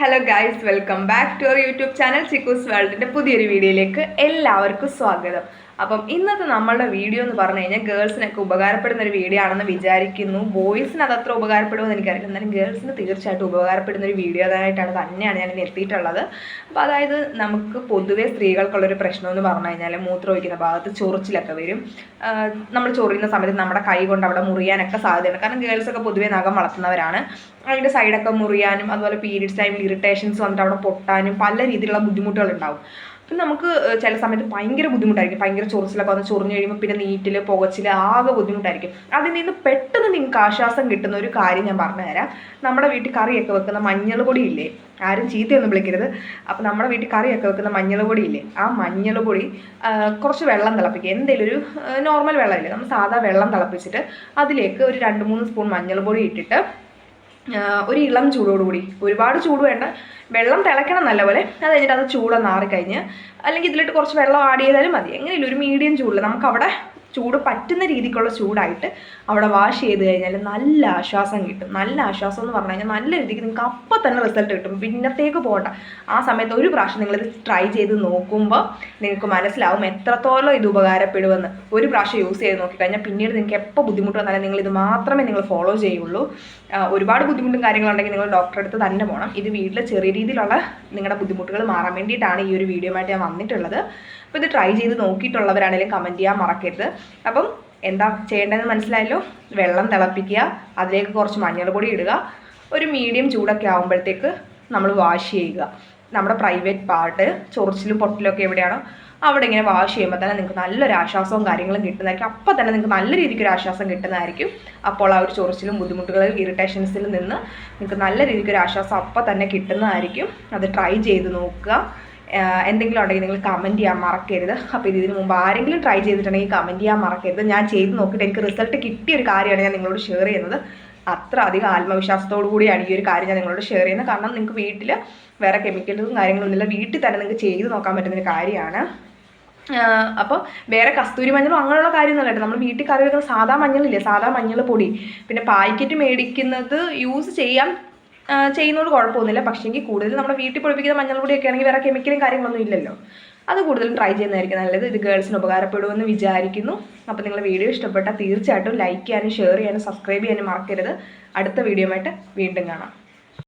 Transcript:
Hello guys welcome back to our YouTube channel Chikkus വേൾഡിന്റെ പുതിയൊരു വീഡിയോയിലേക്ക് എല്ലാവർക്കും സ്വാഗതം. അപ്പം ഇന്നത്തെ നമ്മളുടെ വീഡിയോ എന്ന് പറഞ്ഞു കഴിഞ്ഞാൽ ഗേൾസിനൊക്കെ ഉപകാരപ്പെടുന്ന ഒരു വീഡിയോ ആണെന്ന് വിചാരിക്കുന്നു. ബോയ്സിന് അത് അത്ര ഉപകാരപ്പെടുമെന്ന് എനിക്കറിയില്ല. എന്നാലും ഗേൾസിന് തീർച്ചയായിട്ടും ഉപകാരപ്പെടുന്ന ഒരു വീഡിയോ ആയിട്ടാണ് തന്നെയാണ് ഞാൻ എത്തിയിട്ടുള്ളത്. അപ്പോൾ അതായത് നമുക്ക് പൊതുവെ സ്ത്രീകൾക്കുള്ളൊരു പ്രശ്നം എന്ന് പറഞ്ഞു കഴിഞ്ഞാൽ മൂത്രം ഒഴിക്കുന്ന ഭാഗത്ത് ചൊറിച്ചിലൊക്കെ വരും. നമ്മൾ ചൊറിയുന്ന സമയത്ത് നമ്മുടെ കൈ കൊണ്ട് അവിടെ മുറിയാനൊക്കെ സാധ്യതയുണ്ട്. കാരണം ഗേൾസൊക്കെ പൊതുവെ നഖം വളർത്തുന്നവരാണ്. അതിന്റെ സൈഡൊക്കെ മുറിയാനും അതുപോലെ പീരീഡ്സ് ടൈമിൽ ഇറിറ്റേഷൻസ് വന്നിട്ട് അവിടെ പൊട്ടാനും പല രീതിയിലുള്ള ബുദ്ധിമുട്ടുകൾ ഉണ്ടാവും അപ്പം നമുക്ക് ചില സമയത്ത് ഭയങ്കര ബുദ്ധിമുട്ടായിരിക്കും. ഭയങ്കര ചൊറിച്ചിലൊക്കെ വന്ന് ചൊറിഞ്ഞ് കഴിയുമ്പോൾ പിന്നെ നീറ്റിൽ പുകച്ചിൽ ആകെ ബുദ്ധിമുട്ടായിരിക്കും. അതിൽ നിന്ന് പെട്ടെന്ന് നിങ്ങൾക്ക് ആശ്വാസം കിട്ടുന്ന ഒരു കാര്യം ഞാൻ പറഞ്ഞുതരാം നമ്മുടെ വീട്ടിൽ കറിയൊക്കെ വെക്കുന്ന മഞ്ഞൾ ഇല്ലേ? ആരും ചീത്തയൊന്നും വിളിക്കരുത്. അപ്പം നമ്മുടെ വീട്ടിൽ കറിയൊക്കെ വെക്കുന്ന മഞ്ഞൾ പൊടി ഇല്ലേ? ആ മഞ്ഞൾ പൊടി കുറച്ച് വെള്ളം തിളപ്പിക്കുക. എന്തെങ്കിലും ഒരു നോർമൽ വെള്ളമില്ലേ? നമ്മൾ സാധാ വെള്ളം തിളപ്പിച്ചിട്ട് അതിലേക്ക് ഒരു രണ്ട് മൂന്ന് സ്പൂൺ മഞ്ഞൾ പൊടി ഇട്ടിട്ട് ഒരു ഇളം ചൂടോടുകൂടി ഒരുപാട് ചൂട് വേണ്ട. വെള്ളം തിളയ്ക്കണം നല്ലപോലെ. അത് കഴിഞ്ഞിട്ട് അത് ചൂടൊന്ന് അല്ലെങ്കിൽ ഇതിലിട്ട് കുറച്ച് വെള്ളം ആഡ് ചെയ്താലും മതി. എങ്ങനെയില്ല ഒരു മീഡിയം ചൂടിൽ നമുക്കവിടെ ചൂട് പറ്റുന്ന രീതിക്കുള്ള ചൂടായിട്ട് അവിടെ വാഷ് ചെയ്ത് കഴിഞ്ഞാൽ നല്ല ആശ്വാസം കിട്ടും. നല്ല ആശ്വാസം എന്ന് പറഞ്ഞു കഴിഞ്ഞാൽ നല്ല രീതിക്ക് നിങ്ങൾക്ക് അപ്പം തന്നെ റിസൾട്ട് കിട്ടും. പിന്നത്തേക്ക് പോകണ്ട. ആ സമയത്ത് ഒരു പ്രാവശ്യം നിങ്ങളിത് ട്രൈ ചെയ്ത് നോക്കുമ്പോൾ നിങ്ങൾക്ക് മനസ്സിലാവും എത്രത്തോളം ഇത് ഉപകാരപ്പെടുമെന്ന്. ഒരു പ്രാവശ്യം യൂസ് ചെയ്ത് നോക്കിക്കഴിഞ്ഞാൽ പിന്നീട് നിങ്ങൾക്ക് എപ്പോൾ ബുദ്ധിമുട്ട് വന്നാലും നിങ്ങൾ ഇത് മാത്രമേ നിങ്ങൾ ഫോളോ ചെയ്യുള്ളൂ. ഒരുപാട് ബുദ്ധിമുട്ടും കാര്യങ്ങളുണ്ടെങ്കിൽ നിങ്ങൾ ഡോക്ടറെ അടുത്ത് തന്നെ പോകണം. ഇത് വീട്ടിൽ ചെറിയ രീതിയിലുള്ള നിങ്ങളുടെ ബുദ്ധിമുട്ടുകൾ മാറാൻ വേണ്ടിയിട്ടാണ് ഈ ഒരു വീഡിയോ ആയിട്ട് ഞാൻ വന്നിട്ടുള്ളത്. അപ്പോൾ ഇത് ട്രൈ ചെയ്ത് നോക്കിയിട്ടുള്ളവരാണെങ്കിലും കമന്റ് ചെയ്യാൻ മറക്കരുത്. അപ്പം എന്താ ചെയ്യേണ്ടതെന്ന് മനസ്സിലായല്ലോ? വെള്ളം തിളപ്പിക്കുക അതിലേക്ക് കുറച്ച് മഞ്ഞൾപ്പൊടി ഇടുക. ഒരു മീഡിയം ചൂടൊക്കെ ആകുമ്പോഴത്തേക്ക് നമ്മൾ വാഷ് ചെയ്യുക. നമ്മുടെ പ്രൈവറ്റ് പാർട്ട് ചൊറിച്ചിലും പൊട്ടിലും ഒക്കെ എവിടെയാണോ അവിടെ ഇങ്ങനെ വാഷ് ചെയ്യുമ്പോൾ തന്നെ നിങ്ങൾക്ക് നല്ലൊരു ആശ്വാസവും കാര്യങ്ങളും കിട്ടുന്നതായിരിക്കും. അപ്പോൾ തന്നെ നിങ്ങൾക്ക് നല്ല രീതിക്ക് ഒരു ആശ്വാസം കിട്ടുന്നതായിരിക്കും. അപ്പോൾ ആ ഒരു ചൊറിച്ചിലും ബുദ്ധിമുട്ടുകളിൽ ഇറിറ്റേഷൻസിൽ നിന്ന് നിങ്ങൾക്ക് നല്ല രീതിക്ക് ഒരു ആശ്വാസം അപ്പോൾ തന്നെ കിട്ടുന്നതായിരിക്കും. അത് ട്രൈ ചെയ്ത് നോക്കുക. എന്തെങ്കിലും ഉണ്ടെങ്കിൽ നിങ്ങൾ കമന്റ് ചെയ്യാൻ മറക്കരുത്. അപ്പോൾ ഇതിന് മുമ്പ് ആരെങ്കിലും ട്രൈ ചെയ്തിട്ടുണ്ടെങ്കിൽ കമന്റ് ചെയ്യാൻ മറക്കരുത്. ഞാൻ ചെയ്ത് നോക്കിയിട്ട് എനിക്ക് റിസൾട്ട് കിട്ടിയ ഒരു കാര്യമാണ് ഞാൻ നിങ്ങളോട് ഷെയർ ചെയ്യുന്നത്. അത്ര അധികം ആത്മവിശ്വാസത്തോടു കൂടിയാണ് ഈ ഒരു കാര്യം ഞാൻ നിങ്ങളോട് ഷെയർ ചെയ്യുന്നത്. കാരണം നിങ്ങൾക്ക് വീട്ടിൽ വേറെ കെമിക്കൽസും കാര്യങ്ങളൊന്നുമില്ല വീട്ടിൽ തന്നെ നിങ്ങൾക്ക് ചെയ്ത് നോക്കാൻ പറ്റുന്ന ഒരു കാര്യമാണ്. അപ്പോൾ വേറെ കസ്തൂരി മഞ്ഞളും അങ്ങനെയുള്ള കാര്യമൊന്നുമല്ല കേട്ടോ. നമ്മൾ വീട്ടിൽ കറി വെക്കുന്ന സാധാ മഞ്ഞളില്ലേ? സാധാ മഞ്ഞൾ പൊടി. പിന്നെ പാക്കറ്റ് മേടിക്കുന്നത് യൂസ് ചെയ്യാൻ ചെയ്യുന്നതുകൊണ്ട് കുഴപ്പമൊന്നുമില്ല. പക്ഷേങ്കിൽ കൂടുതൽ നമ്മുടെ വീട്ടിൽ പൊടിപ്പിക്കുന്ന മഞ്ഞൾ പൊടിയൊക്കെ ആണെങ്കിൽ വേറെ കെമിക്കലും കാര്യങ്ങളൊന്നും ഇല്ലല്ലോ. അത് കൂടുതലും ട്രൈ ചെയ്യുന്നതായിരിക്കും. നല്ലത് ഇത് ഗേൾസിന് ഉപകാരപ്പെടുമെന്ന് വിചാരിക്കുന്നു. അപ്പോൾ നിങ്ങൾ വീഡിയോ ഇഷ്ടപ്പെട്ടാൽ തീർച്ചയായിട്ടും ലൈക്ക് ചെയ്യാനും ഷെയർ ചെയ്യാനും സബ്സ്ക്രൈബ് ചെയ്യാനും മറക്കരുത്. അടുത്ത വീഡിയോ ആയിട്ട് വീണ്ടും കാണാം.